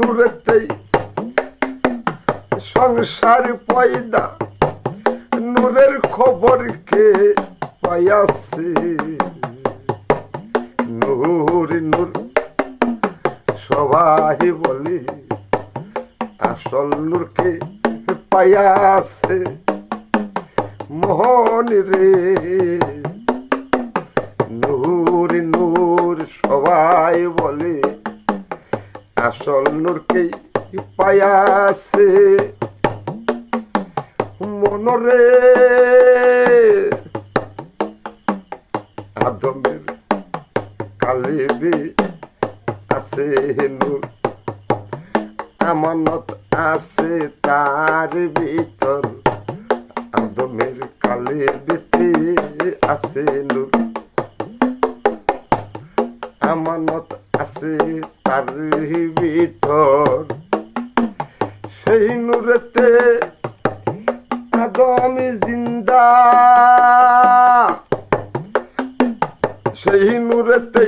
নূরেতেই সংসার পয়দা, নূরের খবর কে পাইয়াছে? নূর নূর, সবাই বলি, আসল নূরকে পাইয়াছে? মোহন রে, নূর নূর, সবাই বলে আসল নূরকে পাইয়াছে মনরে আদমের কালেবে আছে নূর। আমানত আছে তার ভিতর। আদমের কালে বেতে আছে নূর। আমানত আছে তার ভিতর। সেই নূরেতে আদম জিন্দা। সেই নূরেতে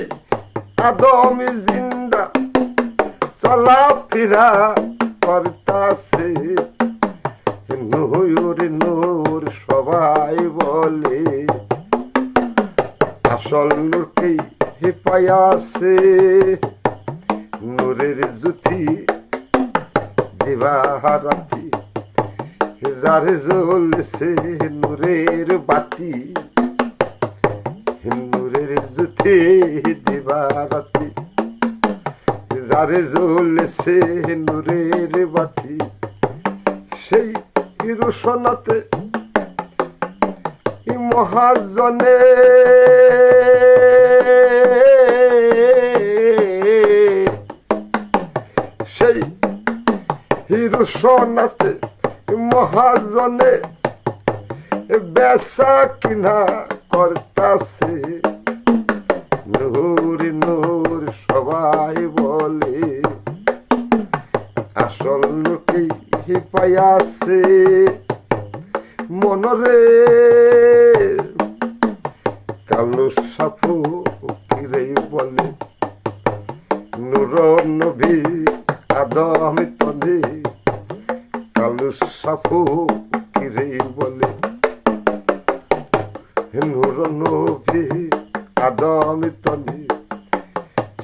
আদম জিন্দা। চলা ফিরা করতাছে। নূর নূর সবাই বলে, আসল নূরকেই পায়াছে নূরের জ্যোতি দিবারাতি যার জ্বলছে নূরের বাতি, নূরের জ্যোতি দিবারাতি যারে জ্বলছে নূরের বাতি, সেই রোশনাতে মহাজনে সেই হিরো সোনাতে মহাজনে বেসা কিনা করতাছে। নূর নূর সবাই বলে, আসল লোকেই পাইয়াছে মনরে কালো সাফু কিরে বলে? নূর নবী আদম তনে কালো সাফু কিরে বলে। নূর নবী আদম তনে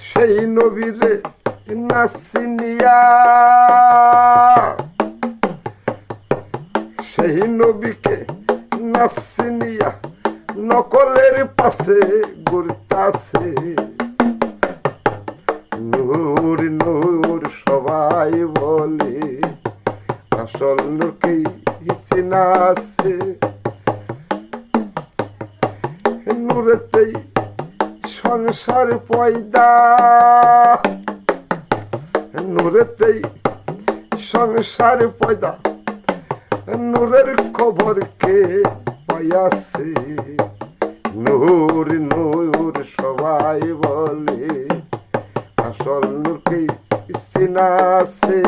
সেই নবীরে নাসিনিয়া। সেই নবীকে নাসিনিয়া নকলের পাশে ঘুরতাছে নূর নূর সবাই বলে, আসল লোকেই সিনাছে নূরেতেই সংসার পয়দা। নূরেতেই সংসার পয়দা। নূরের খবর কে পাইয়াছে? নূর নূর সবাই বলে, আসল নূরকে নাসে